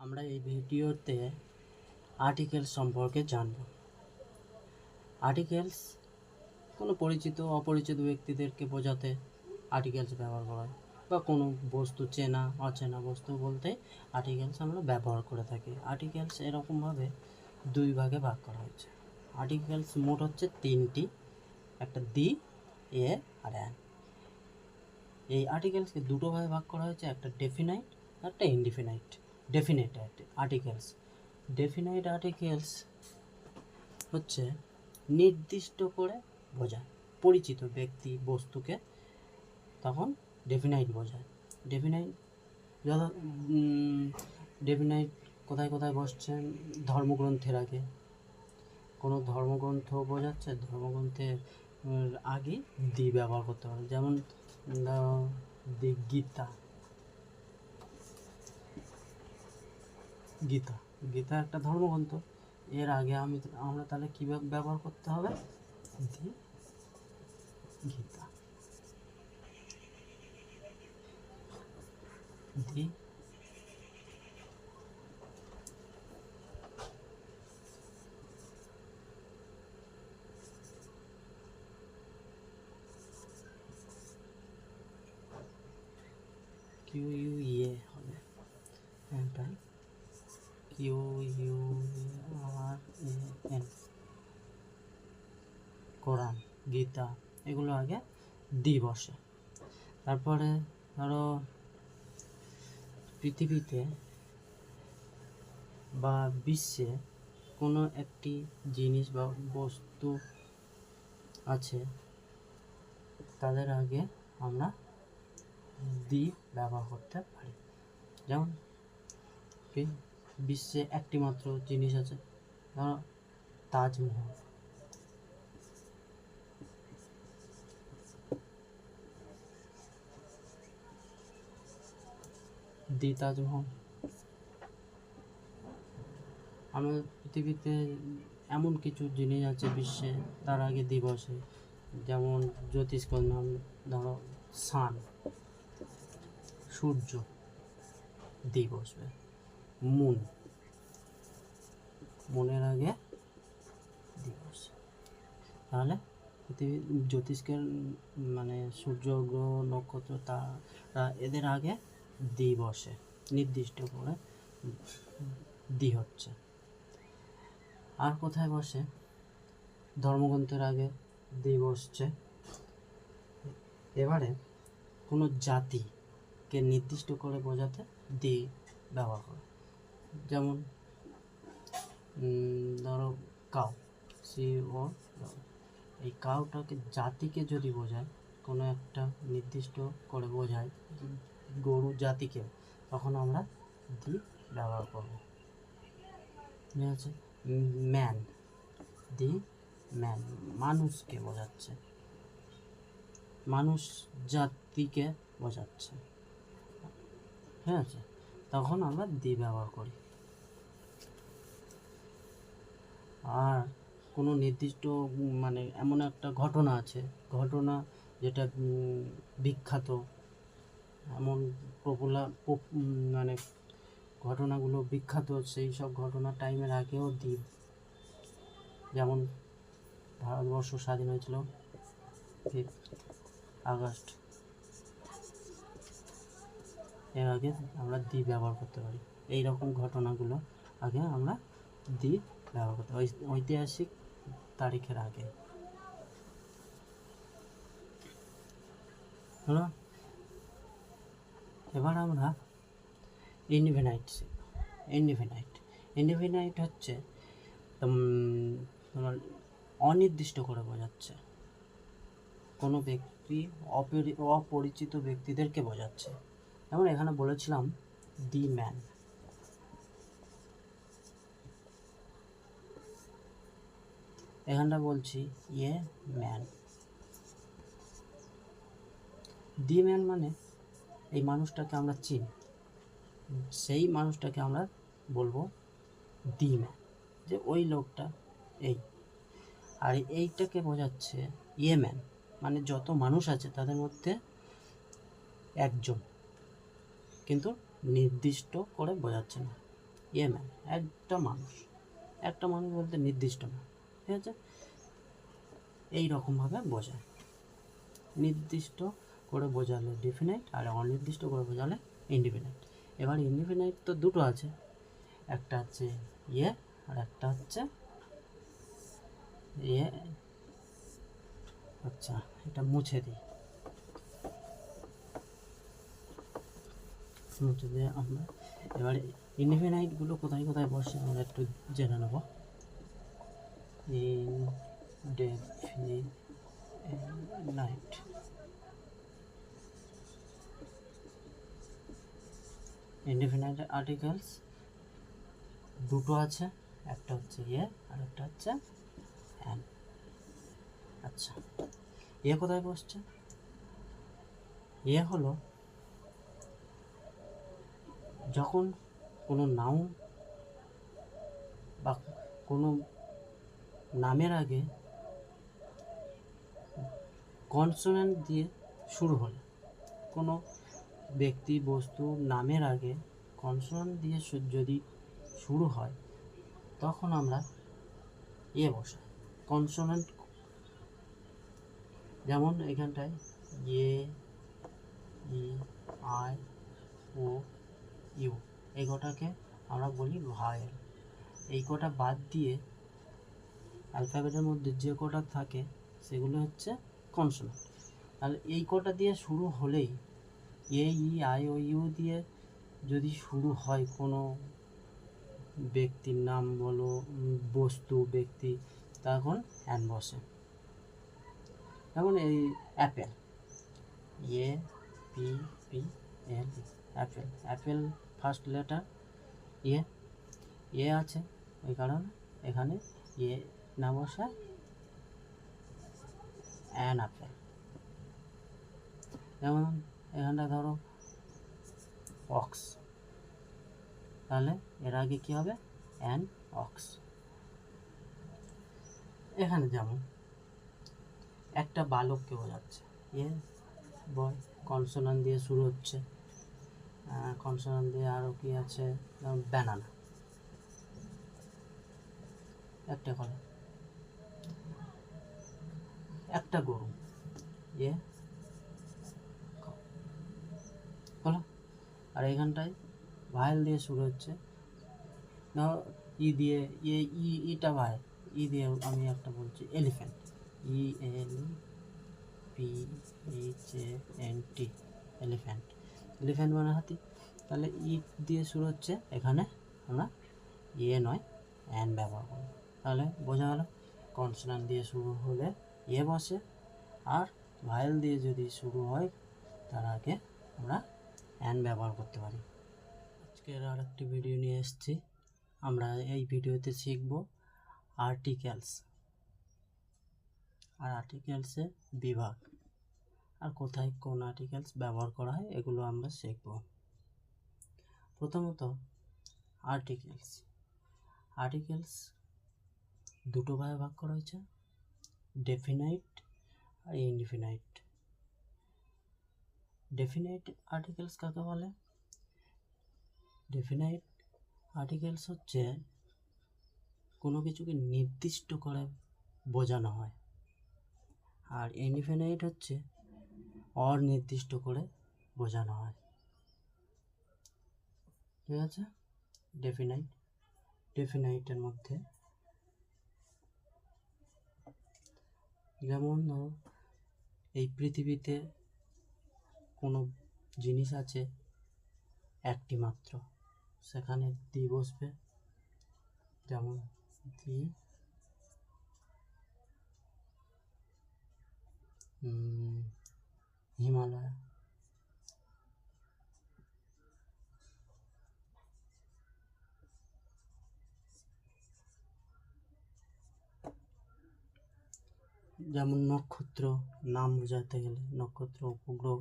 আমরা এই ভিডিওতে আর্টিকেলস সম্পর্কে জানব। আর্টিকেলস কোনো পরিচিত, অপরিচিত ব্যক্তিদেরকে বোঝাতে আর্টিকেলস ব্যবহার করা হয় বা কোনো বস্তু চেনা, অচেনা বস্তু বলতে আর্টিকেলস আমরা ব্যবহার করে থাকি। আর্টিকেলস এরকমভাবে দুই ভাগে ভাগ করা হয়েছে। আর্টিকেলস মোট হচ্ছে তিনটি, একটা দি এ আর অ্যান এই আর্টিকেলসকে দুটো ভাগে ভাগ করা হয়েছে, একটা ডেফিনাইট একটা indefinite definite articles definite articles হচ্ছে নির্দিষ্ট করে বোঝায়। পরিচিত ব্যক্তি বস্তুকে তখন ডেফিনাইট বোঝায়। ডেফিনাইট যথা ডেফিনাইট কোথায় কোথায় বসছেন ধর্মগ্রন্থের আগে। কোনো ধর্মগ্রন্থ বোঝাচ্ছে, ধর্মগ্রন্থের আগে দি ব্যবহার করতে পারে যেমন দি গীতা। গীতা। গীতা একটা ধর্মগ্রন্থ। এর আগে আমি আমরা তাহলে কী ব্যবহার করতে হবে? গীতা। কিউ ইউ ইয়ে হবে। এটা Q U R A N কোরআন, গীতা, এগুলো আগে দি বসে। তারপরে ধরো পৃথিবীতে বা বিশ্বে কোনো একটি জিনিস বা বস্তু আছে, তাদের আগে আমরা দি ব্যবহার করতে পারি। যেমন কি বিশ্বে একটি মাত্র জিনিস আছে তাজমহল। দি তাজমহল। আমাদের পৃথিবীতে এমন কিছু জিনিস আছে বিশ্বে, তার আগে দিবসে, যেমন জ্যোতিষ্ক নাম, ধরো সান সূর্য দি বসবে মুন মনের আগে দিবস। তাহলে জ্যোতিষ্কের মানে সূর্য, গ্রহ, নক্ষত্র, তারা এদের আগে দি বসে নির্দিষ্ট করে দি হচ্ছে। আর কোথায় বসে? ধর্মগ্রন্থের আগে দি বসছে এবারে কোনো জাতিকে নির্দিষ্ট করে বোঝাতে দি ব্যবহার করে। যেমন ধরো কাউ, সি ও এই কাউটাকে জাতিকে যদি বোঝায়, কোনো একটা নির্দিষ্ট করে বোঝায় গরু জাতিকে, তখন আমরা দি ব্যবহার করব। ঠিক আছে? ম্যান, দি ম্যান, মানুষকে বোঝাচ্ছে। মানুষ জাতিকে বোঝাচ্ছে। ঠিক আছে? তখন আমরা দি ব্যবহার করি। আর কোনো নির্দিষ্ট মানে এমন একটা ঘটনা আছে, ঘটনা যেটা বিখ্যাত, এমন পপুলার মানে ঘটনাগুলো বিখ্যাত, সেই সব ঘটনা টাইমের আগেও দি যেমন ভারতবর্ষ স্বাধীন হয়েছিল আগস্ট। এর আগে আমরা দি ব্যবহার করতে পারি। এই রকম ঘটনাগুলো আগে আমরা দি ব্যবহার করতে ঐতিহাসিক তারিখের আগে। হলো, এবার আমরা ইনডিফিনাইট ইনডিফিনাইট ইনডিফিনাইট হচ্ছে তোমার অনির্দিষ্ট করে বোঝাচ্ছে। কোনো ব্যক্তি অপরি অপরিচিত ব্যক্তিদেরকে বোঝাচ্ছে। যেমন এখানে বলেছিলাম দি ম্যান এখানটা বলছি ইয়ে ম্যান দি ম্যান মানে এই মানুষটাকে আমরা চিনি। সেই মানুষটাকে আমরা বলব দি ম্যান যে ওই লোকটা এই। আর এইটাকে বোঝাচ্ছে ইয়ে ম্যান মানে যত মানুষ আছে তাদের মধ্যে একজন। কিন্তু নির্দিষ্ট করে বোঝাচ্ছে না। ইয়ে ম্যান একটা মানুষ একটা মানুষ বলতে নির্দিষ্ট না, ঠিক আছে? এই রকমভাবে বোঝায়। নির্দিষ্ট করে বোঝালে ডিফিনাইট আর অনির্দিষ্ট করে বোঝালে ইনডিফিনাইট এবার ইনডিফিনাইট তো দুটো আছে, একটা হচ্ছে ইয়ে আর একটা হচ্ছে ইয়ে আচ্ছা এটা মুছে দিই। দিয়ে আমরা এবারে ইনডিফিনাইটগুলো কোথায় কোথায় বসে আমরা একটু জেনে নেব। ইনডেফিনাইট ইনডিফিনাইট আর্টিকেলস দুটো আছে, একটা হচ্ছে ইয়ে আর একটা হচ্ছে অ্যান আচ্ছা ইয়ে কোথায় বসছে? ইয়ে হলো যখন কোনো নাউন বা কোনো নামের আগে কনসোনেন্ট দিয়ে শুরু হলে কোনো ব্যক্তি বস্তু নামের আগে কনসোনেন্ট দিয়ে যদি শুরু হয়, তখন আমরা এ বসাই কনসোনেন্ট যেমন এখানটায় এ, ই, আই, ও ইউ। এই কটাকে আমরা বলি ভায়েল। এই কটা বাদ দিয়ে অ্যালফাবেটের মধ্যে যে কটা থাকে, সেগুলো হচ্ছে কনসোনেন্ট তাহলে এই কটা দিয়ে শুরু হলেই, এ, ই, আই, ও, ইউ দিয়ে যদি শুরু হয় কোনো ব্যক্তির নাম বলো, বস্তু, ব্যক্তি, তখন অ্যান বসে। যেমন এই apple. A, P P, L, apple. Apple first letter A A আছে, ওই কারণে এখানে এ না বসে অ্যান অ্যাপেল যেমন এখানটা ধরো অক্স তাহলে এর আগে কি হবে? অ্যান অক্স এখানে যেমন একটা বালককে বোঝাচ্ছে। এ বয় কনসোনান দিয়ে শুরু হচ্ছে। কনসোনান দিয়ে আরও কি আছে? যেমন ব্যানানা একটা করে। একটা গরু। এ হলো আর এখানটায় ভায়েল দিয়ে শুরু হচ্ছে। না ই দিয়ে ইয়ে ই, ইটা ভাই ই দিয়ে আমি একটা বলছি elephant E L P H A N T elephant elephant মানে হাতি তাহলে ই দিয়ে শুরু হচ্ছে। এখানে আমরা ইয়ে নয় অ্যান ব্যবহার করব। তাহলে বোঝা গেল কনসোনান্ট দিয়ে শুরু হলে এ বসে। আর ভায়েল দিয়ে যদি শুরু হয়, তার আগে আমরা অ্যান ব্যবহার করতে পারি। আজকের আর একটি ভিডিও নিয়ে এসেছি। আমরা এই ভিডিওতে শিখব আর্টিকেলস আর আর্টিকেলসের বিভাগ। আর কোথায় কোন আর্টিকেলস ব্যবহার করা হয়, এগুলো আমরা শিখব। প্রথমত আর্টিকেলস আর্টিকেলস দুটো ভাগে ভাগ করা হয়েছে ডেফিনাইট আর ইনডিফিনাইট ডেফিনাইট আর্টিকেলস কাকে বলে? ডেফিনাইট আর্টিকেলস হচ্ছে কোনো কিছুকে নির্দিষ্ট করে বোঝানো হয়। আর ইনডিফিনাইট হচ্ছে অনির্দিষ্ট করে বোঝানো হয়। ঠিক আছে? ডেফিনাইট ডেফিনাইটের মধ্যে যেমন এই পৃথিবীতে কোনো জিনিস আছে একটি মাত্র সেখানে দি বসবে। যেমন দি উম, হিমালয় যেমন নক্ষত্র, নাম বোঝাতে গেলে নক্ষত্র, উপগ্রহ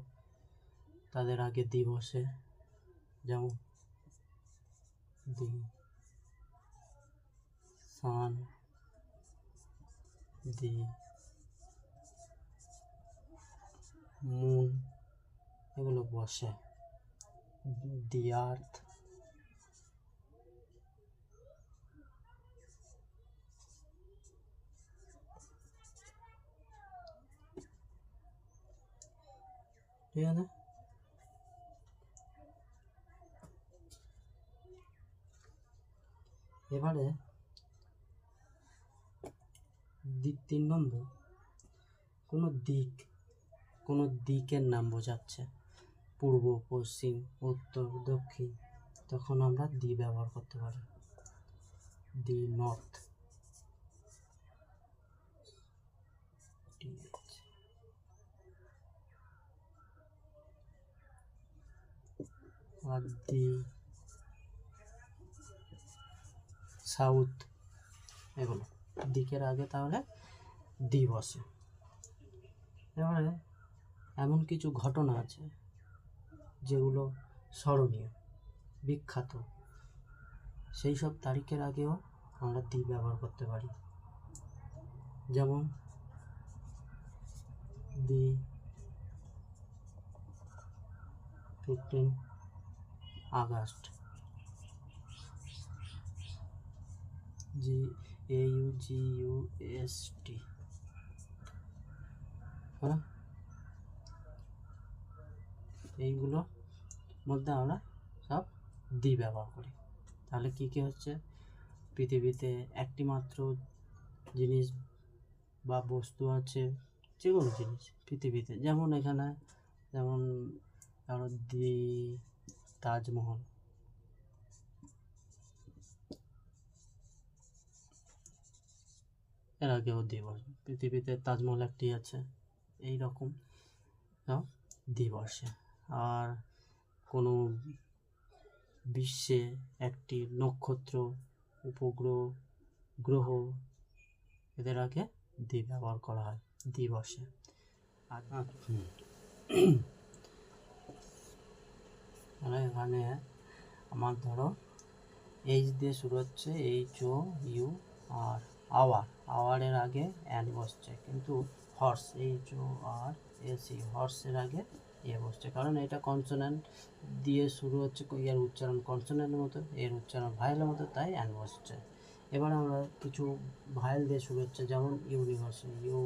তাদের আগে দি বসে যেমন দি সান দি মুন এগুলো বসে। দি আর্থ ঠিক আছে? এবারে দিক তিন নম্বর কোনো দিক কোনো দিকের নাম বোঝাচ্ছে। পূর্ব, পশ্চিম, উত্তর, দক্ষিণ। তখন আমরা দি ব্যবহার করতে পারি। The north. The south. এগুলো। দিকের আগে তাহলে দি বসে। এবারে এমন কিছু ঘটনা আছে যেগুলো স্মরণীয়, বিখ্যাত। সেই সব তারিখের আগেও আমরা দি ব্যবহার করতে পারি। যেমন the fifteen August. G A U G U S T হ্যাঁ? এইগুলো মধ্যে আমরা সব দি ব্যবহার করি। তাহলে কী কী হচ্ছে? পৃথিবীতে একটি মাত্র জিনিস বা বস্তু আছে যে কোনো জিনিস পৃথিবীতে। যেমন এখানে, যেমন ধরো দি তাজমহল। এর আগেও দিবস পৃথিবীতে তাজমহল একটি আছে। এই রকম দিবসে আর কোনো বিশ্বে একটি নক্ষত্র, উপগ্রহ, গ্রহ এদের আগে দি ব্যবহার করা হয় দিবসে আর এখানে আমার ধরো এইচ দিয়ে শুরু হচ্ছে H O U R hour আওয়ারের আগে অ্যান বসছে। কিন্তু horse H O R S E হর্সের আগে এ বসছে কারণ এটা কনসোনেন্ট দিয়ে শুরু হচ্ছে এর উচ্চারণ কনসোনেন্টের মতো, এর উচ্চারণ ভাইলের মতো, তাই অ্যান বসছে এবার আমরা কিছু ভাইল দিয়ে শুরু হচ্ছে, যেমন ইউনিভার্সিটি ইউ,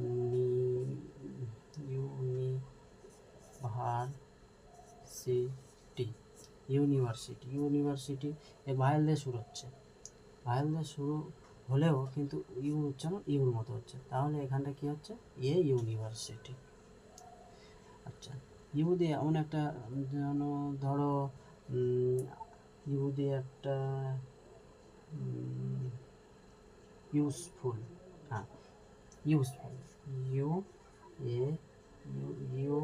নি university university university a vowel দিয়ে শুরু হচ্ছে। ভাইল দিয়ে শুরু হলেও কিন্তু ইউ উচ্চারণ ইউর মতো হচ্ছে। তাহলে এখানটা কি হচ্ছে? এ ইউনিভার্সিটি আচ্ছা। ইউ দিয়ে এমন একটা, যেন ধরো ইউ দিয়ে একটা ইউজফুল হ্যাঁ useful U, A, U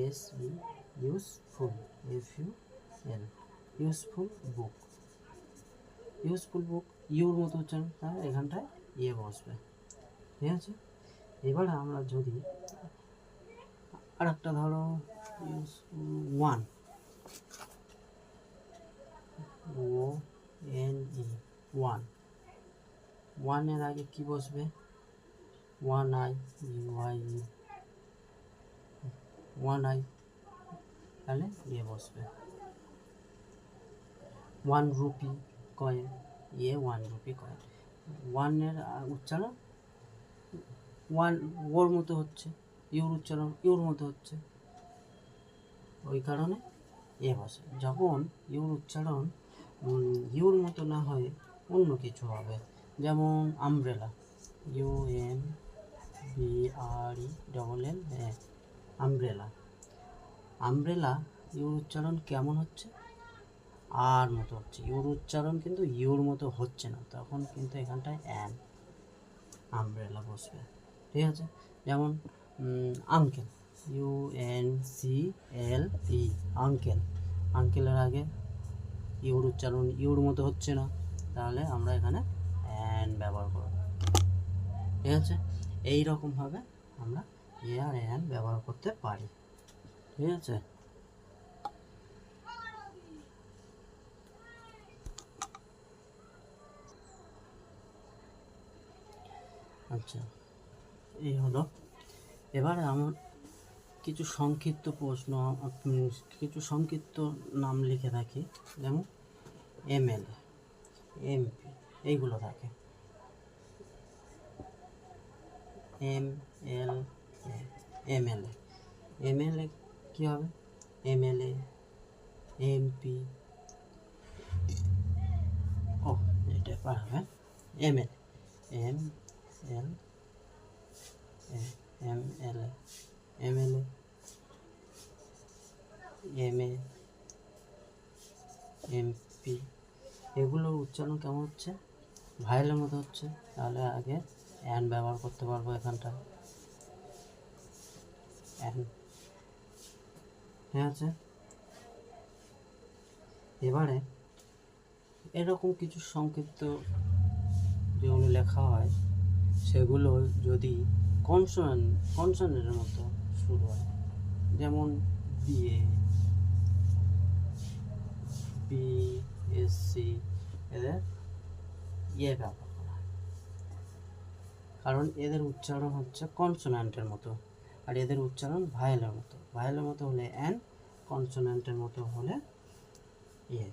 S, E useful F, U, L useful book useful book your মতো উচ্চারণ তাহলে এখানটায় ইয়ে বসবে, ঠিক আছে? এবার আমরা যদি আর একটা ধরো one O N E one ওয়ানের আগে কি বসবে? One I Y one I তাহলে ইয়ে বসবে। ওয়ান রুপি কয়েন ইয়ে ওয়ান রুপি কয়েন ওয়ানের উচ্চারণ? ওয়ান ওর মতো হচ্ছে। ইউর উচ্চারণ, ইউর মতো হচ্ছে। ওই কারণে এ বসে যখন ইউর উচ্চারণ ইউর মতো না হয়ে, অন্য কিছু হবে। যেমন umbrella U M B R E double L A umbrella umbrella your উচ্চারণ কেমন হচ্ছে? আর মতো হচ্ছে। ইউর উচ্চারণ কিন্তু ইউর মতো হচ্ছে না। তখন কিন্তু এখানটায় অ্যান আমব্রেলা বসবে। ঠিক আছে? যেমন uncle U N C L E uncle আঙ্কেলের আগে ইউর উচ্চারণ, ইউর মতো হচ্ছে না। তাহলে আমরা এখানে অ্যান ব্যবহার করব। ঠিক আছে? এই রকমভাবে আমরা এ আর অ্যান ব্যবহার করতে পারি। ঠিক আছে? আচ্ছা এই হলো এবারে আমার কিছু সংক্ষিপ্ত প্রশ্ন কিছু সংক্ষিপ্ত নাম লিখে রাখি, যেমন এমএলএ এমপি এইগুলো থাকে। এম এল এমএলএ এমএলএ কী হবে? এম এল এমএলএ এমপি ও এটা পার হবে ML M L M L M L M A MP এগুলোর উচ্চারণ কেমন হচ্ছে? ভাইলের মতো হচ্ছে। তাহলে আগে অ্যান ব্যবহার করতে পারব এখানটায় অ্যান ঠিক আছে? এবারে এরকম কিছু সংক্ষিপ্ত যেগুলো লেখা হয়, সেগুলো যদি কনসোনান্ট কনসোনেন্টের মতো শুরু হয়। যেমন বিএ, বিএসসি, এদের ইয়ে ব্যবহার করা কারণ এদের উচ্চারণ হচ্ছে কনসোনান্টের মতো, আর এদের উচ্চারণ ভায়েলের মতো। ভায়েলের মতো হলে অ্যান, কনসোনান্টের মতো হলে ইয়ে।